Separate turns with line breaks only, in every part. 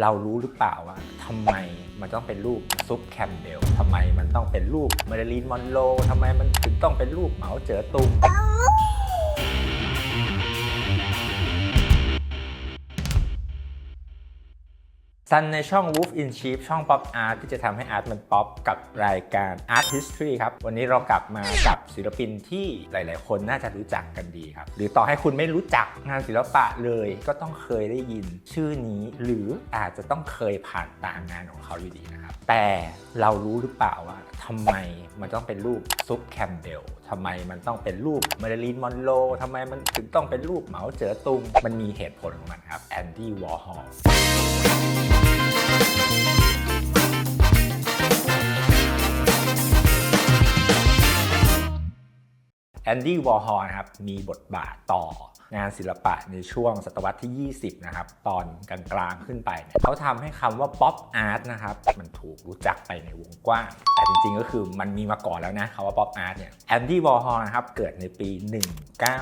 เรารู้หรือเปล่าว่าทำไมมันต้องเป็นรูปซุปแคมเบลทำไมมันต้องเป็นรูปมาริลีนมอนโรทำไมมันถึงต้องเป็นรูปเหมาเจ๋อตุง ซันในช่อง Wolf in Sheep ช่อง Pop Art ที่จะทำให้อาร์ตมันป๊อปกับรายการ Art History ครับ วันนี้เรากลับมากับศิลปินที่หลาย ๆ คนน่าจะรู้จักกันดีครับ หรือต่อให้คุณไม่รู้จักงานศิลปะเลย ก็ต้องเคยได้ยินชื่อนี้ หรืออาจจะต้องเคยผ่านตามงานของเขาอยู่ดีนะครับ แต่เรารู้หรือเปล่าว่าทำไมมันต้องเป็นรูปซุปแคมเบล ทำไมมันต้องเป็นรูปมาริลีนมอนโรทำไมมันถึงต้องเป็นรูปเหมาเจ๋อตุง มันมีเหตุผลของมันครับแอนดี้วอร์ฮอลแอนดี้วอร์ฮอลครับมีบทบาทต่อ งานศิลปะในช่วงศตวรรษที่ 20 นะครับ ตอนกลางๆขึ้นไปเนี่ยเขาทำให้คำว่าป๊อปอาร์ตนะครับ มันถูกรู้จักไปในวงกว้าง แต่จริงๆก็คือมันมีมาก่อนแล้วนะคำว่าป๊อปอาร์ตเนี่ยแอนดี้วอร์ฮอลนะครับ เกิดในปี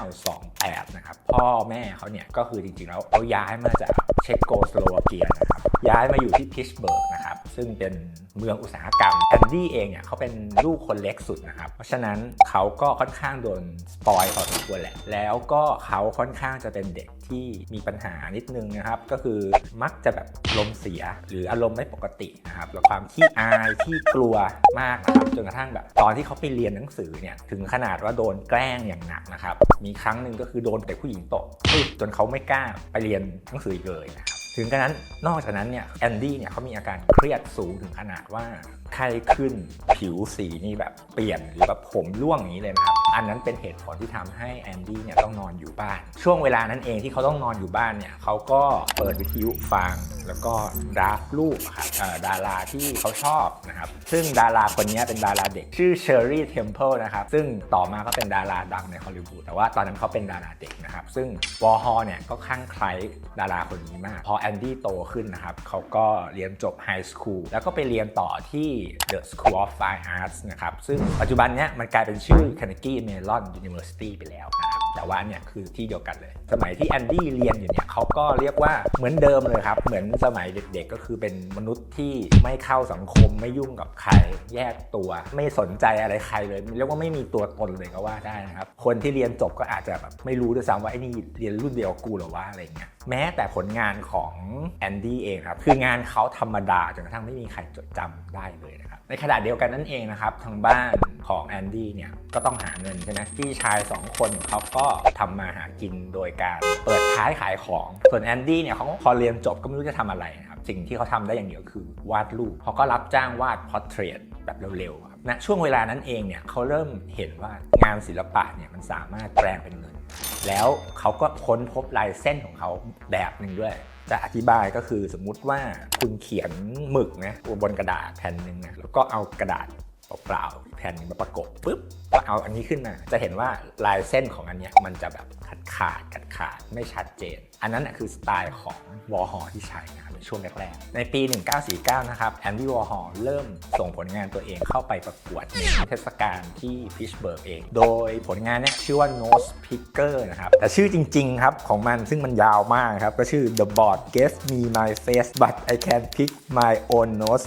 1928 นะครับ พ่อแม่เขาเนี่ยก็คือจริงๆแล้วเขาย้ายมาจากเช็กโกสโลวาเกียนะครับ ย้ายมาอยู่ที่พิชเบิร์กนะครับซึ่งเป็นเมืองอุตสาหกรรมแอนดี้เองเนี่ยเขาเป็นลูกคนเล็กสุดนะครับ เพราะฉะนั้นเขาก็ค่อนข้างโดนสปอยพอสมควรแหละ แล้วก็เขาค่อนข้างจะเป็นเด็กที่มีปัญหานิดนึงนะครับ ก็คือมักจะแบบลมเสียหรืออารมณ์ไม่ปกตินะครับแล้วความขี้อายที่กลัวมากนะครับจนกระทั่งแบบ ตอนที่เขาไปเรียนหนังสือเนี่ยถึงขนาดว่าโดนแกล้งอย่างหนักนะครับมีครั้งหนึ่งก็คือโดนเด็กผู้หญิงตบจนเขาไม่กล้าไปเรียนหนังสืออีกเลยนะครับ ถึงกระนั้นนอกจากนั้นเนี่ยแอนดี้เนี่ยเขามีอาการเครียดสูงถึงขนาดว่าไข้ขึ้นผิวสีนี่แบบเปลี่ยนหรือแบบผมร่วงอย่างนี้เลยนะครับ อันนั้นเป็นเหตุผลที่ทำให้แอนดี้เนี่ยต้องนอนอยู่บ้าน ช่วงเวลานั้นเองที่เขาต้องนอนอยู่บ้านเนี่ยเขาก็เปิดวิทยุฟัง แล้วก็ดราฟรูปครับเอ่อดาราที่เขาชอบนะครับ ซึ่งดาราคนนี้เป็นดาราเด็ก ชื่อเชอร์รี่เทมเพิลนะครับ ซึ่งต่อมาก็เป็นดาราดังในฮอลลีวูดแต่ว่าตอนนั้นเขาเป็นดาราเด็กนะครับ ซึ่งวอร์ฮอลเนี่ยก็คลั่งไคล้ดาราคนนี้มาก พอแอนดี้โตขึ้นนะครับเขาก็เรียนจบไฮสคูลแล้วก็ไปเรียนต่อที่ The School of Fine Arts นะครับ ซึ่งปัจจุบันเนี้ยมันกลายเป็นชื่อ Carnegie Mellon University ไปแล้วนะครับ แต่ว่าเนี่ยคือที่เดียวกันเลย สมัยที่แอนดี้เรียนอยู่เนี่ยเขาก็เรียกว่าเหมือนเดิมเลยครับ เหมือนสมัยเด็กๆ ก็คือเป็นมนุษย์ที่ไม่เข้าสังคมไม่ยุ่งกับใคร แยกตัว ไม่สนใจอะไรใครเลยเรียกว่าไม่มีตัวตนเลยก็ว่าได้นะครับ คนที่เรียนจบก็อาจจะแบบไม่รู้ด้วยซ้ำว่าไอ้นี่เรียนรุ่นเดียวกูหรอวะอะไรเงี้ยแม้แต่ผลงานของแอนดี้เองครับคืองานเขาธรรมดาจนกระทั่งไม่มีใครจดจำได้เลยนะครับ ในขณะเดียวกันนั่นเองนะครับทางบ้านของแอนดี้เนี่ยก็ต้องหาเงินใช่ไหมพี่ชาย 2 คนเขาก็ทำมาหากินโดยการเปิดท้ายขายของ ส่วนแอนดี้เนี่ยเขาก็พอเรียนจบก็ไม่รู้จะทำอะไรนะครับสิ่งที่เขาทำได้อย่างเดียวคือวาดรูปเขาก็รับจ้างวาดพอร์เทรตแบบเร็วๆครับณช่วงเวลานั้นเองเนี่ยเขาเริ่มเห็นว่างานศิลปะเนี่ยมันสามารถแปลงเป็นเงิน แล้วเขาก็ค้นพบลายเส้นของเขาแบบหนึ่งด้วย จะอธิบายก็คือสมมุติว่าคุณเขียนหมึกนะบนกระดาษแผ่นหนึ่งนะแล้วก็เอากระดาษเปล่าๆแผ่นหนึงมาประกบปุ๊บก็เอาอันนี้ขึ้นมา จะเห็นว่าลายเส้นของอันนี้มันจะแบบขาดขาดขาดขาดไม่ชัดเจน อันนั้นนะคือสไตล์ของวอร์ฮอที่ใช้นะ ช่วงแรกๆ ในปี 1949 นะครับแอนดี้วอร์ฮอลเริ่มส่งผลงานตัวเองเข้าไปประกวดในเทศกาลที่พิชเบิร์กเอง โดยผลงานเนี้ชื่อว่า Nose Picker นะครับ แต่ชื่อจริงๆ ครับของมันซึ่งมันยาวมากครับ ก็ชื่อ The Board Gave Me My Face But I Can Pick My Own Nose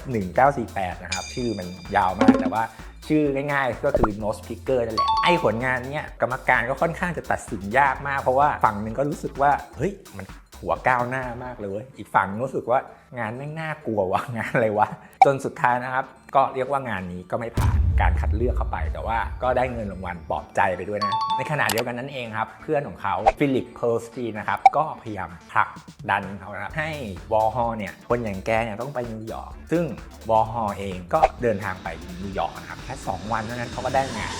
1948 นะครับ ชื่อมันยาวมากแต่ว่าชื่อง่ายๆ ก็คือ nose picker นั่นแหละ ไอ้ผลงานเนี้ยกรรมการก็ค่อนข้างจะตัดสินยากมาก เพราะว่าฝั่งหนึ่งก็รู้สึกว่า เฮ้ย มัน หัวก้าวหน้ามากเลย อีกฝั่งรู้สึกว่า งานไม่งน่ากลัววะงานอะไรวะ จนสุดท้ายนะครับ ก็เรียกว่างานนี้ก็ไม่ผ่านการคัดเลือกเข้าไป แต่ว่าก็ได้เงินรางวัลปลอบใจไปด้วยนะ ในขณะเดียวกันนั่นเองครับ เพื่อนของเขาฟิลิปเพอร์สตีนะครับ ก็พยายามผลักดันเขานะครับให้วอลฮอเนี่ยคนอย่างแกเนี่ยต้องไปนิวยอร์กซึ่งวอลฮอเองก็เดินทางไปนิวยอร์กนะครับแค่2วันเท่านั้นเขาก็ได้งาน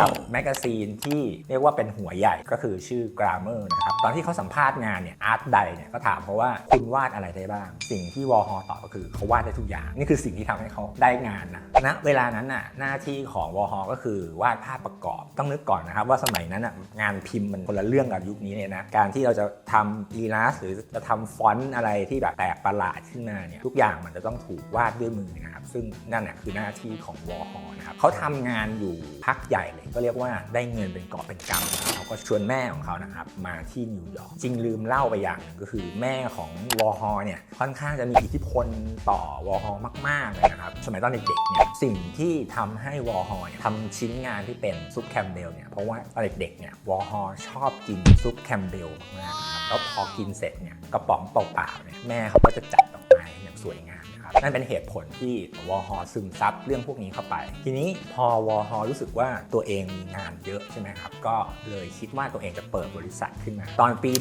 กับแมกกาซีนที่เรียกว่าเป็นหัวใหญ่ก็คือชื่อกราเมอร์นะครับตอนที่เขาสัมภาษณ์งานเนี่ยอาร์ตไดเนี่ยก็ถามเขาว่าคุณวาดอะไรได้บ้าง สิ่งที่วอลฮอตอบก็คือเขาวาดได้ทุกอย่าง นี่คือสิ่งที่ทำให้เขาได้งานนะณเวลานั้นน่ะหน้าที่ของวอลฮอก็คือวาดภาพประกอบต้องนึกก่อนนะครับ ว่าสมัยนั้นน่ะงานพิมพ์มันคนละเรื่องกับยุคนี้เลยนะการที่เราจะทำอีลาสหรือจะทำฟอนต์อะไรที่แบบแปลกประหลาดขึ้นมาเนี่ยทุกอย่างมันจะต้องถูกวาดด้วยมือนะครับซึ่งนั่นแหละคือหน้าที่ของวอลฮอนะครับเขาทำงานอยู่พักใหญ่เลยก็เรียกว่าได้เงินเป็นเกอบเป็นกำนะครับ ก็ชวนแม่ของเขานะครับมาที่นิวยอร์กจริงลืมเล่าไปอย่างหนึ่งก็คือแม่ของวอฮอเนี่ยค่อนข้างจะมีอิทธิพลต่อวอฮอมากๆเลยนะครับสมัยตอนเด็กๆเนี่ยสิ่งที่ทำให้วอฮอทำชิ้นงานที่เป็นซุปแคมเบลเนี่ยเพราะว่าตอนเด็กๆเนี่ยวอฮอชอบกินซุปแคมเบลมากๆนะครับแล้วพอกินเสร็จเนี่ยกระป๋องเปล่าๆเนี่ยแม่เขาก็จะจัดดอกไม้อย่างสวยงาม นะครับนั่นเป็นเหตุผลที่วอฮอซึมซับเรื่องพวกนี้เข้าไป ทีนี้พอวอฮอรู้สึกว่าตัวเองมีงานเยอะใช่ไหมครับ ก็เลยคิดว่าตัวเองจะเปิดบริษัทขึ้นมา ตอนปี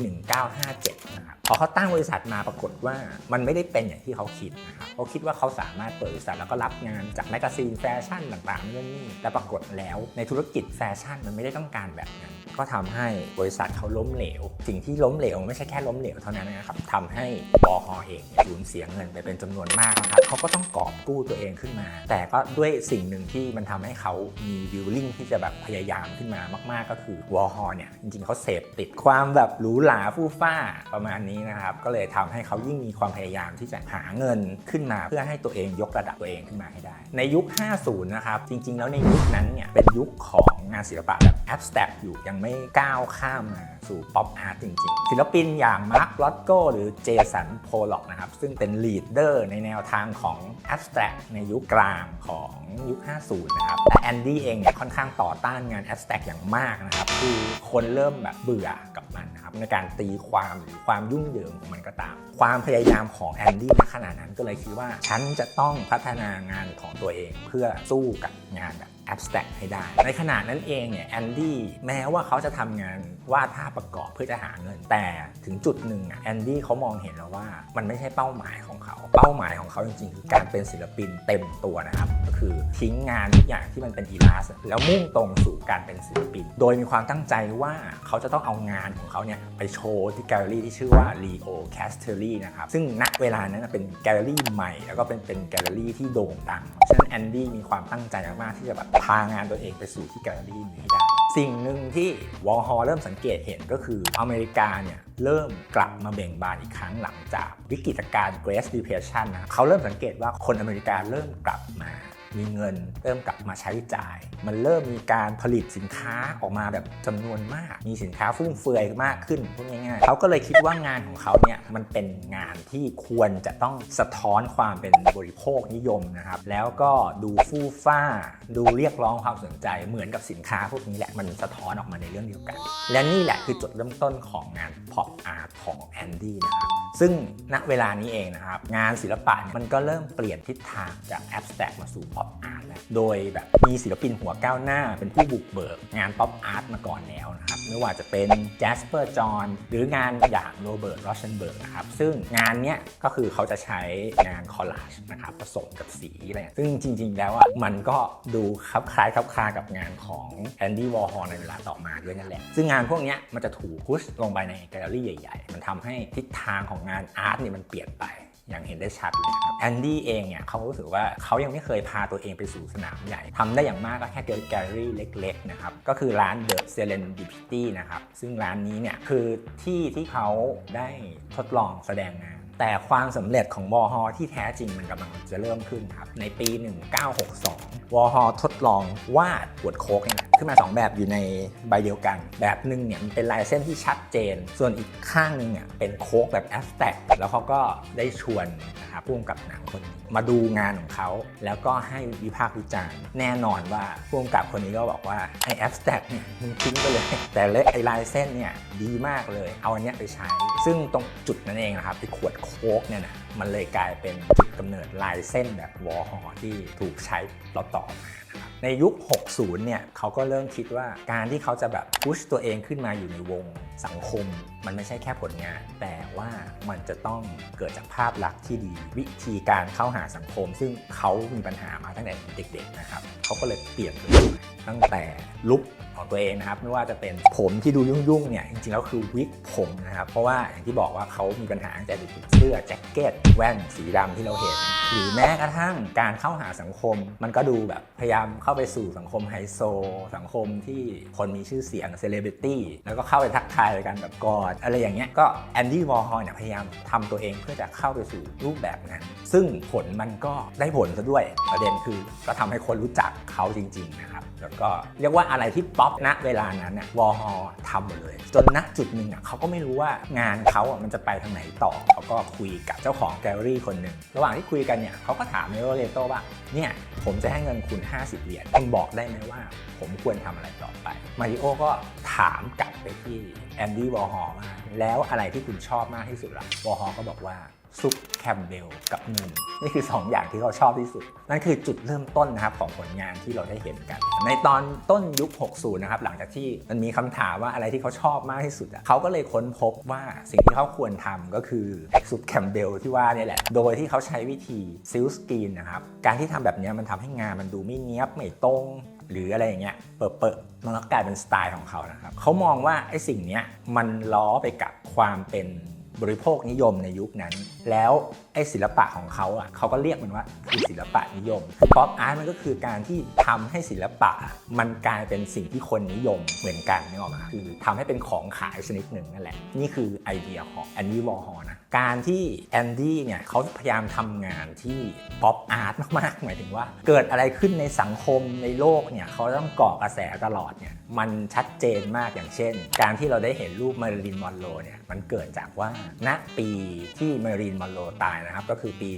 1957 นะครับพอเขาตั้งบริษัทมาปรากฏว่ามันไม่ได้เป็นอย่างที่เขาคิดนะครับเขาคิดว่าเขาสามารถเปิดบริษัทแล้วก็รับงานจากแมกกาซีนแฟชั่นต่างๆนู่นนี่แต่ปรากฏแล้วในธุรกิจแฟชั่นมันไม่ได้ต้องการแบบนั้น ก็ทำให้บริษัทเขาล้มเหลว สิ่งที่ล้มเหลวไม่ใช่แค่ล้มเหลวเท่านั้นนะครับทำให้บอฮอเองสูญเสียเงินไปเป็นจำนวนมากนะครับเขาก็ต้องกอบกู้ตัวเองขึ้นมา แต่ก็ด้วยสิ่งหนึ่งที่มันทำให้เขามีวิลลิ่งที่จะแบบพยายามขึ้นมามาก ๆ ก็คือวอฮอลเนี่ยจริงๆเขาเสพติดความแบบหรูหราฟู่ฟ้าประมาณนี้นะครับ ก็เลยทำให้เขายิ่งมีความพยายามที่จะหาเงินขึ้นมา เพื่อให้ตัวเองยกระดับตัวเองขึ้นมาให้ได้ ในยุค 50 นะครับ จริง ๆ แล้วในยุคนั้นเนี่ยเป็นยุคของงานศิลปะแบบแอบสแต็กอยู่ยังไม่ก้าวข้ามมาสู่ป๊อปอาร์ตจริงๆ ศิลปินอย่างมาร์คลอตโกหรือเจสันโพล็อกนะครับ ซึ่งเป็นลีดเดอร์ในแนวทางของแอบสแต็กในยุคกลางของยุค 50 นะครับแต่แอนดี้เองเนี่ยค่อนข้างต่อต้านงานแอบสแต็กอย่างมากนะครับ คือคนเริ่มแบบเบื่อกับมันนะครับ ในการตีความหรือความยุ่งเหยิงของมันก็ตาม ความพยายามของแอนดี้ในขณะนั้นก็เลยคิดว่า ฉันจะต้องพัฒนางานของตัวเองเพื่อสู้กับงานแบบ abstract ให้ได้ ในขณะนั้นเองเนี่ยแอนดี้แม้ว่าเขาจะทำงานวาดภาพประกอบเพื่อจะหาเงิน แต่ถึงจุดหนึ่งอะแอนดี้เขามองเห็นแล้วว่ามันไม่ใช่เป้าหมายของเขา เป้าหมายของเขาจริงๆ คือการเป็นศิลปินเต็มตัวนะครับ ก็คือทิ้งงานทุกอย่างที่มันเป็นอีลาสแล้วมุ่งตรงสู่การเป็นศิลปิน โดยมีความตั้งใจว่าเขาจะต้องเอางานของเขาเนี่ยไปโชว์ที่แกลเลอรี่ที่ชื่อว่า Leo Castelli นะครับ ซึ่งณเวลานั้นเป็นแกลเลอรี่ใหม่ แล้วก็เป็นเป็นแกลเลอรี่ที่โด่งดัง ฉะนั้นแอนดี้มีความตั้งใจมากๆที่จะแบบพางานตัวเองไปสู่ที่แกลเลอรี่นี้ได้สิ่งหนึ่งที่วอลฮอเริ่มสังเกตเห็นก็คืออเมริกาเนี่ยเริ่มกลับมาเบ่งบานอีกครั้งหลังจากวิกฤตการณ์ Great Depression นะเขาเริ่มสังเกตว่าคนอเมริกาเริ่มกลับมา มีเงินเริ่มกลับมาใช้จ่าย มันเริ่มมีการผลิตสินค้าออกมาแบบจำนวนมาก มีสินค้าฟุ่มเฟือยมากขึ้นพูดง่ายๆเขาก็เลยคิดว่างานของเขาเนี่ยมันเป็นงานที่ควรจะต้องสะท้อนความเป็นบริโภคนิยมนะครับ แล้วก็ดูฟู่ฟ้า ดูเรียกร้องความสนใจเหมือนกับสินค้าพวกนี้แหละมันสะท้อนออกมาในเรื่องเดียวกัน และนี่แหละคือจุดเริ่มต้นของงาน pop art ของแอนดี้นะครับ ซึ่งณเวลานี้เองนะครับ งานศิลปะมันก็เริ่มเปลี่ยนทิศทางจาก abstract มาสู่ pop art แล้ว โดยแบบมีศิลปินหัวก้าวหน้า เป็นผู้บุกเบิกงาน pop art มาก่อนแล้วนะครับ ไม่ว่าจะเป็น Jasper John หรืองานอย่างโรเบิร์ต r ร s เชนเบิร์กนะครับ ซึ่งงานเนี้ยก็คือเขาจะใช้งานคอลลาจนะครับผสมกับสีอะไรซึ่งจริง ๆ แล้วอะมันก็ดูคลับคล้ายคลับคลากับงานของแอนดี้วอร์ฮอลในเวลาต่อมาด้วยนั่นแหละซึ่งงานพวกเนี้ยมันจะถูกพุชลงไปในแกลเลอรี่ใหญ่ ๆ มันทำให้ทิศทางของงานอาร์ตเนี่ยมันเปลี่ยนไปอย่างเห็นได้ชัดเลยครับแอนดี้เองเนี่ยเขารู้สึกว่าเขายังไม่เคยพาตัวเองไปสู่สนามใหญ่ทำได้อย่างมากก็แค่แกลเลอรี่เล็กๆนะครับก็คือร้าน The Serendipity นะครับซึ่งร้านนี้เนี่ยคือที่ที่เขาได้ทดลองแสดงงาน แต่ความสำเร็จของวอฮอที่แท้จริงมันกำลังจะเริ่มขึ้นครับในปี 1962วอฮอทดลองวาดขวดโค้กเนี่ยขึ้นมา 2 แบบอยู่ในใบเดียวกัน แบบหนึ่งเนี่ยมันเป็นลายเส้นที่ชัดเจน ส่วนอีกข้างหนึงเนี่ยเป็นโค้กแบบแอฟแตกแล้วเขาก็ได้ชวนนะครับร่วมกับหนังคนนี้มาดูงานของเขาแล้วก็ให้วิพากษ์วิจารณ์แน่นอนว่าผู้กำกับคนนี้ก็บอกว่าไอ้แอฟแตกเนี่ยมึงทิ้งไปเลย แต่เลยไอ้ลายเส้นเนี่ยดีมากเลย เอาอันเนี้ยไปใช้ ซึ่งตรงจุดนั้นเองนะครับที่ขวดโค้กเนี่ยนะ มันเลยกลายเป็นจุดกำเนิดลายเส้นแบบวอลฮอที่ถูกใช้ต่อต่อๆมานะครับในยุค 60 เนี่ยเขาก็เริ่มคิดว่าการที่เขาจะแบบพุชตัวเองขึ้นมาอยู่ในวงสังคม มันไม่ใช่แค่ผลงาน แต่ว่ามันจะต้องเกิดจากภาพลักษณ์ที่ดี วิธีการเข้าหาสังคม ซึ่งเขามีปัญหามาตั้งแต่เด็กๆนะครับเขาก็เลยเปลี่ยนตั้งแต่ลุก ของตัวเองนะครับไม่ว่าจะเป็นผมที่ดูยุ่งๆเนี่ยจริงๆแล้วคือวิกผมนะครับเพราะว่าอย่างที่บอกว่าเขามีปัญหาตั้งแต่เด็กเสื้อแจ็คเก็ตแว่นสีดำที่เราเห็น หรือแม้กระทั่งการเข้าหาสังคม มันก็ดูแบบพยายามเข้าไปสู่สังคมไฮโซ สังคมที่คนมีชื่อเสียงเซเลบริตี้แล้วก็เข้าไปทักทายกันแบบกอดอะไรอย่างเงี้ยก็แอนดี้วอร์ฮอลเนี่ยพยายามทำตัวเองเพื่อจะเข้าไปสู่รูปแบบนั้น ซึ่งผลมันก็ได้ผลซะด้วยประเด็นคือก็ทำให้คนรู้จักเขาจริง ๆ นะครับ แล้วก็เรียกว่าอะไรที่ป๊ออปณเวลานั้นน่ะวอฮอทำหมดเลย จนณจุดหนึ่งอะเขาก็ไม่รู้ว่างานเขาอะมันจะไปทางไหนต่อเขาก็คุยกับเจ้าของแกลเลอรี่คนหนึ่งระหว่างที่คุยกันเนี่ยเขาก็ถามเมโรเลโตว่าเนี่ยผมจะให้เงินคุณ 50 เหรียญคุณบอกได้ไหมว่า ผมควรทำอะไรต่อไปมาริโอก็ถามกลับไปที่แอนดี้วอร์ฮอลว่าแล้วอะไรที่คุณชอบมากที่สุดล่ะวอร์ฮอก็บอกว่า ซุปแคมเบลกับเงินนี่คือ 2 อย่างที่เขาชอบที่สุด นั่นคือจุดเริ่มต้นนะครับของผลงานที่เราได้เห็นกัน ในตอนต้นยุค 60 นะครับ หลังจากที่มันมีคำถามว่าอะไรที่เขาชอบมากที่สุดอะเขาก็เลยค้นพบว่าสิ่งที่เขาควรทำก็คือซุปแคมเบลที่ว่านี่แหละ โดยที่เขาใช้วิธีซิลสกรีนนะครับ การที่ทำแบบนี้มันทำให้งานมันดูไม่เนี้ยบไม่ตรงหรืออะไรอย่างเงี้ยเปิดเปิดมันก็กลายเป็นสไตล์ของเขานะครับเขามองว่าไอ้สิ่งเนี้ยมันล้อไปกับความเป็น บริโภคนิยมในยุคนั้น แล้วไอ้ศิลปะของเขาอะเขาก็เรียกมันว่าคือศิลปะนิยมคือป๊อปอาร์ตมันก็คือการที่ทำให้ศิลปะมันกลายเป็นสิ่งที่คนนิยมเหมือนกันนึกออกไหมาคือทำให้เป็นของขายชนิดหนึ่งนั่นแหละ นี่คือไอเดียของแอนดี้วอร์ฮอนะการที่แอนดี้เนี่ยเขาพยายามทำงานที่ป๊อปอาร์ตมากๆหมายถึงว่า เกิดอะไรขึ้นในสังคมในโลกเนี่ยเขาต้องเกาะกระแสตลอดเนี่ยมันชัดเจนมากอย่างเช่น การที่เราได้เห็นรูปมาริลินมอนโรเนี่ยมันเกิดจากว่าณปีที่มาริลินมอนโรตายนะครับ ก็คือปี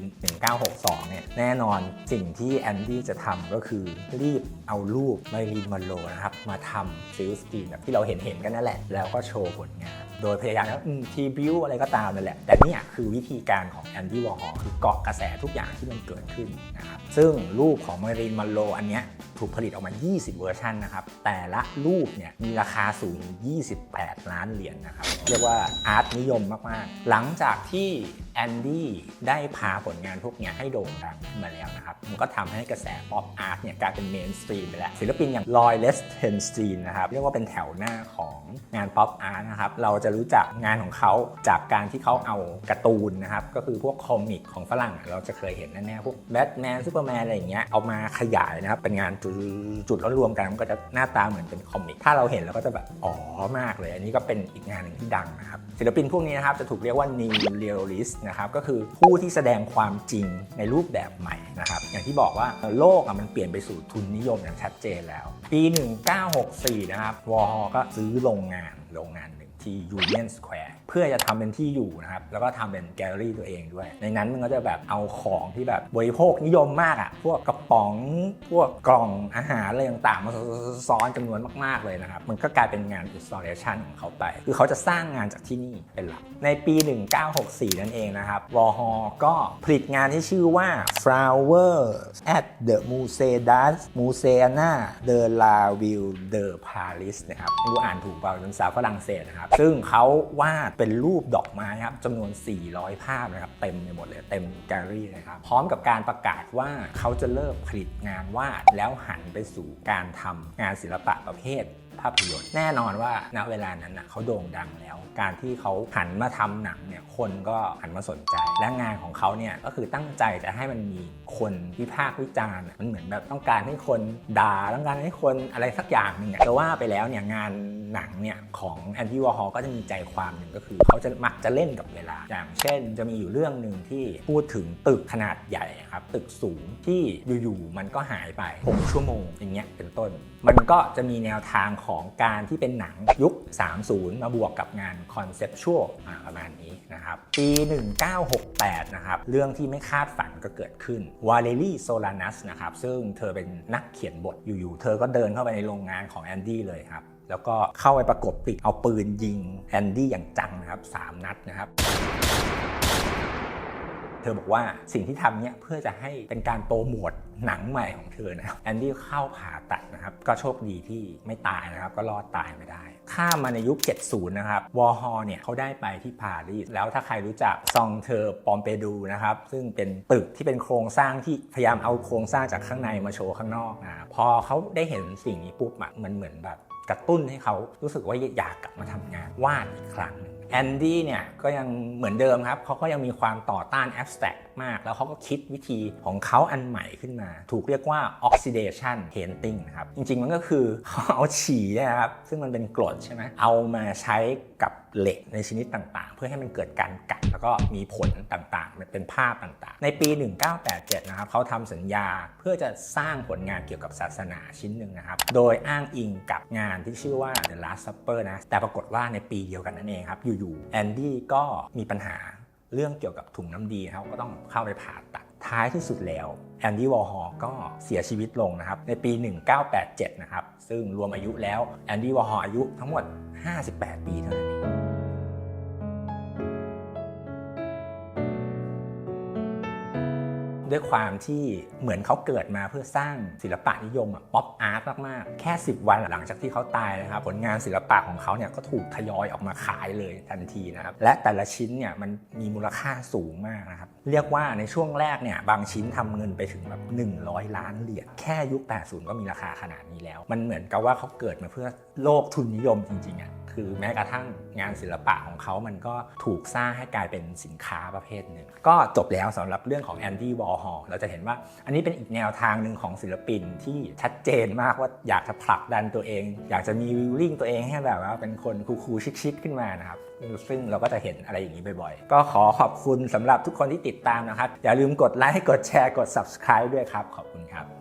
1962 เนี่ยแน่นอนสิ่งที่แอนดี้จะทำก็คือรีบเอารูปมาริลินมอนโรนะครับ มาทำซิลสกรีนแบบที่เราเห็นเห็นกันนั่นแหละ แล้วก็โชว์ผลงาน โดยพยายามแล้วทีบิวอะไรก็ตามนั่นแหละ แต่เนี่ยคือวิธีการของแอนดี้วอร์ฮอลคือเกาะกระแสทุกอย่างที่มันเกิดขึ้นนะครับซึ่งรูปของมารินมอนโรอันเนี้ย ถูกผลิตออกมา 20 เวอร์ชันนะครับ แต่ละรูปเนี่ยมีราคาสูง 28 ล้านเหรียญนะครับ เรียกว่าอาร์ตนิยมมาก ๆ หลังจากที่แอนดี้ได้พาผลงานพวกนี้ให้โด่งดังขึ้นมาแล้วนะครับ มันก็ทำให้กระแสป๊อปอาร์ตเนี่ยกลายเป็นเมนสตรีมไปแล้ว ศิลปินอย่างลอยเลสเทนสตรีนนะครับ เรียกว่าเป็นแถวหน้าของงานป๊อปอาร์ตนะครับ เราจะรู้จักงานของเขาจากการที่เขาเอาการ์ตูนนะครับ ก็คือพวกคอมิกของฝรั่งเราจะเคยเห็นแน่ๆพวกแบทแมนซูเปอร์แมนอะไรอย่างเงี้ยเอามาขยายนะครับเป็นงานจุดจุดแล้วรวมกันมันก็จะหน้าตาเหมือนเป็นคอมิกถ้าเราเห็นเราก็จะแบบอ๋อมากเลย อันนี้ก็เป็นอีกงานหนึ่งที่ดังนะครับศิลปินพวกนี้นะครับจะถูกเรียกว่า New Realist นะครับก็คือผู้ที่แสดงความจริงในรูปแบบใหม่นะครับอย่างที่บอกว่าโลกมันเปลี่ยนไปสู่ทุนนิยมอย่างชัดเจนแล้ว ปี 1964 นะครับวอร์ก็ซื้อโรงงานโรงงาน ที่ Union Square เพื่อจะทำเป็นที่อยู่นะครับ แล้วก็ทำเป็นแกลเลอรี่ตัวเองด้วย ในนั้นมันก็จะแบบเอาของที่แบบบริโภคนิยมมากอะ่ะ พวกกระป๋อง พวกกล่องอาหารอะไรต่างๆ มาซ้อนจำนวนมากๆเลยนะครับ มันก็กลายเป็นงาน installation ของเขาไป คือเขาจะสร้างงานจากที่นี่เป็นหลัก ในปี 1964 นั่นเองนะครับ วอร์ฮอก็ผลิตงานที่ชื่อว่า Flower at the Musée d'Art Museana de la Ville de Paris นะครับ ไม่รู้อ่านถูกเปล่าเป็นภาษาฝรั่งเศสนะครับซึ่งเขาวาดเป็นรูปดอกไม้ครับจำนวน 400 ภาพนะครับ เต็มไปหมดเลยเต็มแกลเลอรี่เลยครับ พร้อมกับการประกาศว่าเขาจะเลิกผลิตงานวาดแล้วหันไปสู่การทำงานศิลปะประเภท ภาพยนตร์แน่นอนว่าณเวลานั้นนะเขาโด่งดังแล้ว การที่เขาหันมาทำหนังเนี่ยคนก็หันมาสนใจ และงานของเขาเนี่ยก็คือตั้งใจจะให้มันมีคนวิพากษ์วิจารณ์มันเหมือนแบบต้องการให้คนด่าต้องการให้คนอะไรสักอย่างหนึ่งอะแต่ว่าไปแล้วเนี่ยงานหนังเนี่ยของแอนดี้วอร์ฮอลก็จะมีใจความหนึ่งก็คือเขาจะมักจะเล่นกับเวลา อย่างเช่น จะมีอยู่เรื่องหนึ่งที่พูดถึงตึกขนาดใหญ่ครับตึกสูงที่อยู่ๆมันก็หายไป 6 ชั่วโมงอย่างเงี้ยเป็นต้น มันก็จะมีแนวทางของของการที่เป็นหนังยุค 30 มาบวกกับงานคอนเซปชวลประมาณนี้นะครับ ปี 1968 นะครับ เรื่องที่ไม่คาดฝันก็เกิดขึ้นวาเลรี่โซลานัสนะครับ ซึ่งเธอเป็นนักเขียนบทอยู่ๆ เธอก็เดินเข้าไปในโรงงานของแอนดี้เลยครับ แล้วก็เข้าไปประกบติดเอาปืนยิงแอนดี้อย่างจังนะครับสามนัดนะครับ เธอบอกว่าสิ่งที่ทำเนี่ยเพื่อจะให้เป็นการโปรโมทหนังใหม่ของเธอนะครับแอนดี้เข้าผ่าตัดนะครับ ก็โชคดีที่ไม่ตายนะครับ ก็รอดตายไม่ได้ ข้ามมาในยุค 70 นะครับ วอร์ฮอลเนี่ยเขาได้ไปที่ปารีสแล้วถ้าใครรู้จักซองเธอปอมเปดูนะครับ ซึ่งเป็นตึกที่เป็นโครงสร้างที่พยายามเอาโครงสร้างจากข้างในมาโชว์ข้างนอกนะพอเขาได้เห็นสิ่งนี้ปุ๊บมันเหมือนแบบกระตุ้นให้เขารู้สึกว่าอยากกลับมาทำงานวาดอีกครั้ง แอนดี้เนี่ยก็ยังเหมือนเดิมครับเขาก็ยังมีความต่อต้านแอบสแตรก มากแล้วเขาก็คิดวิธีของเขาอันใหม่ขึ้นมา ถูกเรียกว่า oxidation painting นะครับ จริง ๆ มันก็คือเขาเอาฉี่นยนะครับ ซึ่งมันเป็นกรดใช่ไหมเอามาใช้กับเหล็กในชนิดต่างๆ เพื่อให้มันเกิดการกัด แล้วก็มีผลต่างๆ เป็นภาพต่างๆ ในปี 1987 นะครับเขาทำสัญญาเพื่อจะสร้างผลงานเกี่ยวกับศาสนาชิ้นหนึ่งนะครับ โดยอ้างอิงกับงานที่ชื่อว่า The Last Supper นะ แต่ปรากฏว่าในปีเดียวกันนั่นเองครับ อยู่ๆ แอนดี้ก็มีปัญหา เรื่องเกี่ยวกับถุงน้ำดีนะครับก็ต้องเข้าไปผ่าตัดท้ายที่สุดแล้วแอนดี้วอร์ฮอลก็เสียชีวิตลงนะครับในปี 1987 นะครับ ซึ่งรวมอายุแล้วแอนดี้วอร์ฮอลอายุทั้งหมด 58 ปีเท่านั้นเอง ด้วยความที่เหมือนเขาเกิดมาเพื่อสร้างศิลปะนิยมอะป๊อปอาร์ตมากๆ แค่ 10 วันหลังจากที่เขาตายนะครับผลงานศิลปะของเขาเนี่ยก็ถูกทยอยออกมาขายเลยทันทีนะครับและแต่ละชิ้นเนี่ยมันมีมูลค่าสูงมากนะครับเรียกว่าในช่วงแรกเนี่ยบางชิ้นทำเงินไปถึงแบบ100 ล้านเหรียญแค่ยุค 80 ก็มีราคาขนาดนี้แล้ว มันเหมือนกับว่าเขาเกิดมาเพื่อโลกทุนนิยมจริงๆอะ คือแม้กระทั่งงานศิลปะของเขามันก็ถูกสร้างให้กลายเป็นสินค้าประเภทหนึ่ง ก็จบแล้วสำหรับเรื่องของแอนดี้วอร์ฮอลเราจะเห็นว่าอันนี้เป็นอีกแนวทางหนึ่งของศิลปินที่ชัดเจนมากว่าอยากจะผลักดันตัวเอง อยากจะมีวิวลิ่งตัวเองให้แบบว่าเป็นคนคูลๆชิคๆขึ้นมานะครับซึ่งเราก็จะเห็นอะไรอย่างนี้บ่อยๆ ก็ขอขอบคุณสำหรับทุกคนที่ติดตามนะครับ อย่าลืมกดไลค์ กดแชร์ กด subscribe ด้วยครับ ขอบคุณครับ